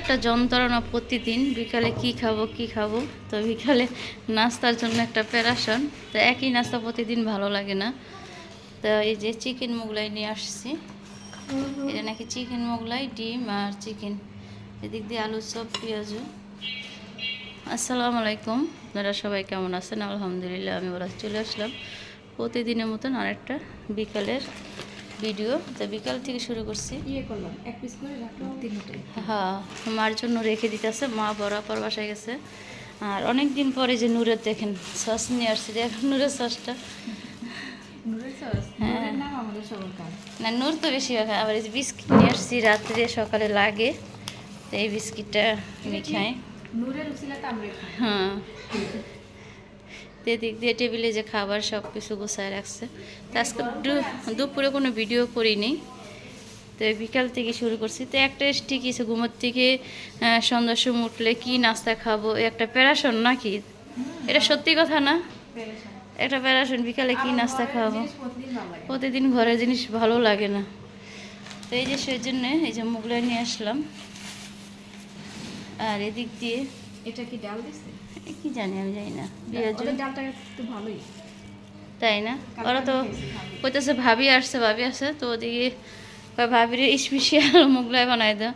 একটা যন্ত্রণা প্রতিদিন। বিকালে কি খাব কি খাব? তো বিকালে নাস্তার জন্য একটা প্যারাশন তো একই নাস্তা প্রতিদিন ভালো লাগে না। তো এই যে চিকেন মোগলাই নিয়ে আসছি। এটা নাকি চিকেন মোগলাই ডিম আর চিকেন। এদিক দিয়ে আলু চপ পেঁয়াজু। আসসালামু আলাইকুম। আপনারা সবাই কেমন আছেন? আলহামদুলিল্লাহ আমি ওরা চলে আসলাম। প্রতিদিনের মতন আরেকটা বিকালের ভিডিও তো বিকাল থেকে শুরু করছি। ইয়ে হ্যাঁ মার জন্য রেখে দিতেছে মা বড় পর বাসায় গেছে। আর অনেক দিন পরে যে নূরের দেখেন সস নিয়ে আসছে যে এখন নূরের সসটা সস হ্যাঁ। না নূর তো বেশি খায় আবার এই বিস্কিট নিয়ে আসছি রাত্রে সকালে লাগে। তো এই বিস্কিটটা আমি খাই? হ্যাঁ। তো এদিক দিয়ে টেবিলে যে খাবার সব কিছু গুছায় রাখছে। তো আজকে দুপুরে কোনো ভিডিও করিনি। তো বিকাল থেকে শুরু করছি। তো একটা ঠিক আছে ঘুমোর থেকে সন্ধ্যার সময় উঠলে কী নাস্তা খাব? একটা প্যারাশন নাকি? এটা সত্যি কথা না? একটা প্যারাশন বিকালে কি নাস্তা খাব? প্রতিদিন ঘরের জিনিস ভালো লাগে না। তো এই যে সেই জন্যে এই যে মুগলাই নিয়ে আসলাম। আর এদিক দিয়ে এটা কি ডাল দিছে? কি জানি আমি জানি না। ওদের ডালটা একটু ভালোই। তাই না? ওরা তো কইতেছে ভাবি আসছে ভাবি আসছে তো ওদিকে ভাবির স্পেশাল মুগলাই বানাই দাও।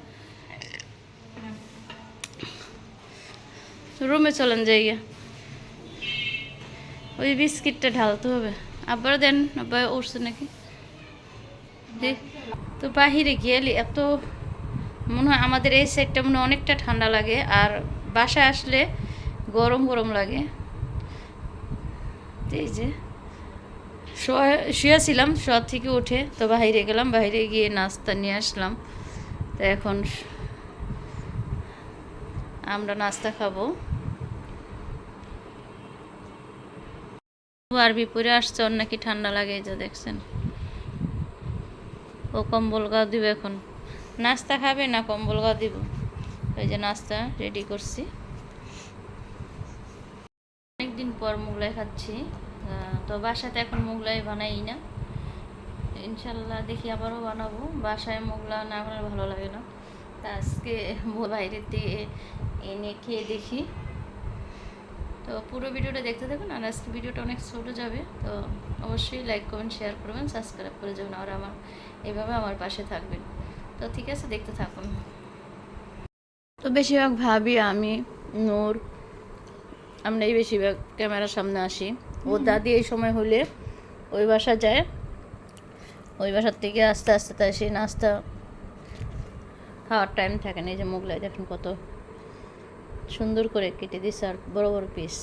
রুমে চলেন যাই ওই বিস্কিটটা ঢালতে হবে। আবার দেন আবার উঠছে নাকি? তো বাহিরে গেলে এত মনে হয় আমাদের এই সাইডটা মনে অনেকটা ঠান্ডা লাগে আর বাসায় আসলে গরম গরম লাগে। এই যে, শোয়া- শুয়েছিলাম, শোয়ার থেকে উঠে তো বাইরে গেলাম, বাইরে গিয়ে নাস্তা নিয়ে আসলাম। তো এখন আমরা নাস্তা খাব। আর বিপরে আসছে, ওর নাকি ঠান্ডা লাগে যে দেখছেন। ও কম্বল গা দিবে এখন। নাস্তা খাবে না কম্বল গা দিব? ওই যে নাস্তা রেডি করছি। অনেকদিন পর মোগলাই খাচ্ছি। তো বাসাতে এখন মোগলাই বানাই না। ইনশাল্লাহ দেখি আবারও বানাবো। বাসায় মোগলা না বানালে ভালো লাগে না। তা আজকে বাইরের থেকে এনে খেয়ে দেখি। তো পুরো ভিডিওটা দেখতে থাকুন, আর আজকে ভিডিওটা অনেক ছোটো যাবে। তো অবশ্যই লাইক করবেন শেয়ার করবেন সাবস্ক্রাইব করে যাবেন, আর আমার এভাবে আমার পাশে থাকবেন। তো ঠিক আছে, দেখতে থাকুন। তো বেশিরভাগ ভাবি আমি নূর আমরাই বেশিরভাগ ক্যামেরার সামনে আসি। ও দাদি এই সময় হলে ওই বাসা যায়। ওই বাসার থেকে আস্তে আস্তে তাই সেই নাস্তা খাওয়ার টাইম থাকে না এই যে মোগলাই দেখেন কত সুন্দর করে কেটে দিছে আর বড় বড় পিস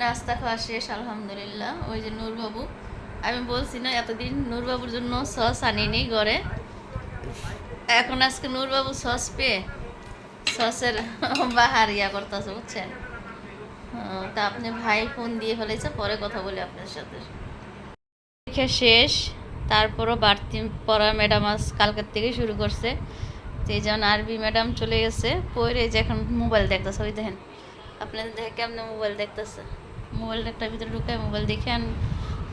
নাস্তা খাওয়া শেষ আলহামদুলিল্লাহ। ওই যে নূরবাবু আমি বলছি না, এতদিন নূরবাবুর জন্য সস আনিনি ঘরে। এখন আজকে নূরবাবু সস পেয়ে সসের বাহার ইয়া করতেছে, বুঝছেন? তা আপনি ভাই ফোন দিয়ে ফেলেছে, পরে কথা বলি আপনার সাথে। পরীক্ষা শেষ, তারপরও বাড়তি পড়া ম্যাডাম আজ কালকের থেকেই শুরু করছে। তো এই যেমন আরবি ম্যাডাম চলে গেছে পরে যে এখন মোবাইল দেখতেছে, ওই দেখেন। আপনাদের দেখে কেমন মোবাইল দেখতেছে? মোবাইল একটা ভিতরে ঢুকায় মোবাইল দেখে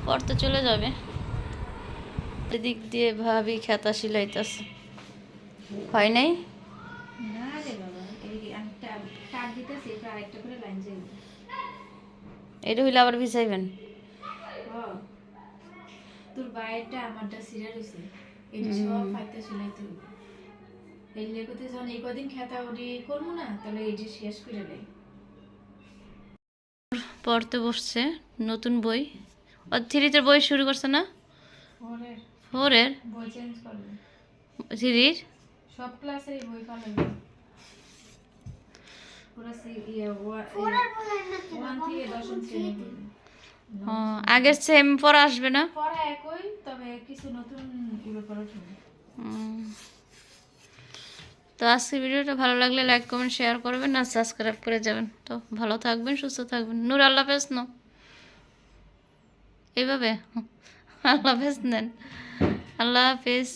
পড়তে চলে যাবে। এদিক দিয়ে ভাবি খেতা সিলাইতেছে। হয় নাই? এটা হইলে আবার ভিজাইবেন? তোর বাইরটা আমারটা সিরা রইছে এই সব ফাইতে শুনাইতে হবে এই লেগোতে যখন এই কদিন খেতা ওডি করব না তাহলে এই যে শেষ করে দেয়। পড়তে বসছে নতুন বই। ও থ্রিতে বই শুরু করছে না? ফোরের। বই চেঞ্জ থ্রির? সব ক্লাসের বই সি- ইয়ে। ও, আগের সেম পড়া আসবে না? পড়া একই তবে কিছু নতুন ইয়ে। তো আজকে ভিডিওটা ভালো লাগলে লাইক কমেন্ট শেয়ার করবেন আর সাবস্ক্রাইব করে যাবেন। তো ভালো থাকবেন সুস্থ থাকবেন। নূর আল্লাহ হাফেজ নো এইভাবে। আল্লাহ হাফেজ নেন। আল্লাহ হাফেজ।